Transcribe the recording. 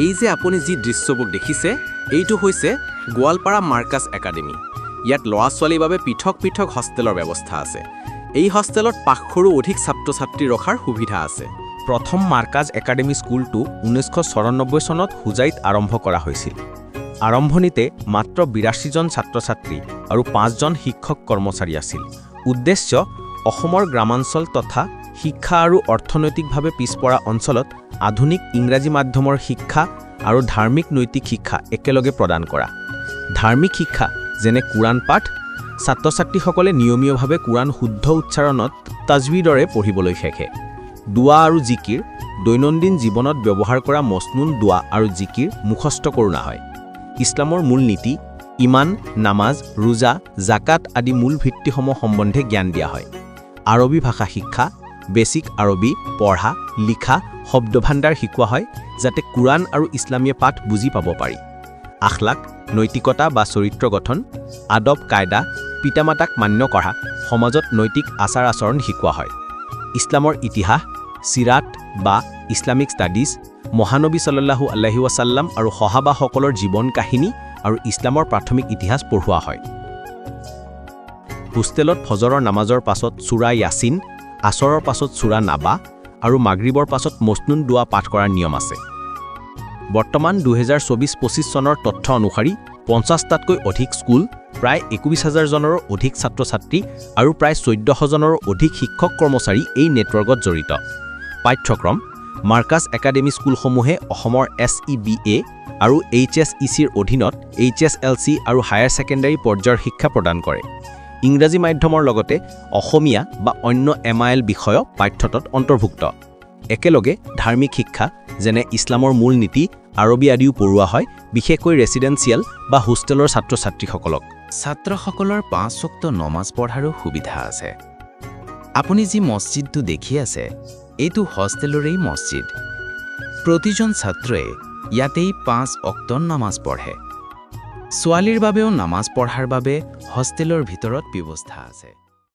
এই যে আপুনি যি দৃশ্যবোৰ দেখিছে, এইটো হৈছে গোৱালপাৰা মাৰ্কাছ একাডেমি। ইয়াত ল'ৰা ছোৱালীৰ বাবে পৃথক পৃথক হোষ্টেলৰ ব্যৱস্থা আছে। এই হোষ্টেলত পাঁচশৰো অধিক ছাত্ৰ ছাত্ৰী ৰখাৰ সুবিধা আছে। প্ৰথম মাৰ্কাজ একাডেমী স্কুলটো ঊনৈছশ চৌৰান্নব্বৈ চনত হোজাইত আৰম্ভ কৰা হৈছিল। আৰম্ভণিতে মাত্ৰ বিৰাশীজন ছাত্ৰ ছাত্ৰী আৰু পাঁচজন শিক্ষক কৰ্মচাৰী আছিল। উদ্দেশ্য, অসমৰ গ্ৰামাঞ্চল তথা শিক্ষা আৰু অৰ্থনৈতিকভাৱে পিছপৰা অঞ্চলত আধুনিক ইংৰাজী মাধ্যমৰ শিক্ষা আৰু ধাৰ্মিক নৈতিক শিক্ষা একেলগে প্ৰদান কৰা। ধাৰ্মিক শিক্ষা, যেনে কোৰাণ পাঠ ছাত্ৰ ছাত্ৰীসকলে নিয়মীয়ভাৱে কোৰাণ শুদ্ধ উচ্চাৰণত তাজৱিদৰে পঢ়িবলৈ শিকে দোৱা আৰু জিকিৰ, দৈনন্দিন জীৱনত ব্যৱহাৰ কৰা মচনুন দোৱা আৰু জিকিৰ মুখস্থ কৰোণা হয়। ইছলামৰ মূল নীতি, ইমান, নামাজ, ৰোজা, জাকাত আদি মূল ভিত্তিসমূহ সম্বন্ধে জ্ঞান দিয়া হয়। আৰবী ভাষা শিক্ষা বেছিক আৰবী পঢ়া লিখা শব্দভাণ্ডাৰ শিকোৱা হয় যাতে কোৰাণ আৰু ইছলামীয় পাঠ বুজি পাব পাৰি। আখলাক নৈতিকতা বা চৰিত্ৰ গঠন আদব কায়দা পিতামাতাক মান্য কৰা সমাজত নৈতিক আচাৰ আচৰণ শিকোৱা হয়। ইছলামৰ ইতিহাস চিৰাট বা ইছলামিক ষ্টাডিজ মহানবী চল্লাহু আলহি ৱাছাল্লাম আৰু সহাবাসকলৰ জীৱন কাহিনী আৰু ইছলামৰ প্ৰাথমিক ইতিহাস পঢ়োৱা হয়। হোষ্টেলত ফজৰৰ নামাজৰ পাছত চূড়া য়াছিন আছৰৰ পাছত চূড়া নাবা আৰু মাগৰিবৰ পাছত মচনুন দোৱা পাঠ কৰাৰ নিয়ম আছে। বৰ্তমান দুহেজাৰ চৌবিছ পঁচিছ চনৰ তথ্য অনুসৰি পঞ্চাছটাতকৈ অধিক স্কুল, প্ৰায় একৈছ হাজাৰজনৰো অধিক ছাত্ৰ ছাত্ৰী আৰু প্ৰায় চৈধ্যশজনৰো অধিক শিক্ষক কৰ্মচাৰী এই নেটৱৰ্কত জড়িত। পাঠ্যক্ৰম, মাৰ্কাছ একাডেমী স্কুলসমূহে অসমৰ এছ ই বি এ আৰু এইচ এছ ই চিৰ অধীনত এইচ এছ এল চি আৰু হায়াৰ ছেকেণ্ডাৰী পৰ্যায়ৰ শিক্ষা প্ৰদান কৰে। ইংৰাজী মাধ্যমৰ লগতে অসমীয়া বা অন্য এম আই এল বিষয় পাঠ্যতত অন্তৰ্ভুক্ত। একেলগে ধাৰ্মিক শিক্ষা, যেনে ইছলামৰ মূল নীতি, আৰবী আদিও পঢ়োৱা হয়, বিশেষকৈ ৰেচিডেঞ্চিয়েল বা হোষ্টেলৰ ছাত্ৰ ছাত্ৰীসকলক ছাত্ৰসকলৰ পাঁচ উক্ত নমাজ পঢ়াৰো সুবিধা আছে। আপুনি যি মছজিদটো দেখি আছে, এইটো হোষ্টেলৰেই মছজিদ। প্ৰতিজন ছাত্ৰই ইয়াতেই পাঁচ অক্ত নামাজ পঢ়ে। ছোৱালীৰ বাবেও নামাজ পঢ়াৰ বাবে হোষ্টেলৰ ভিতৰত ব্যৱস্থা আছে।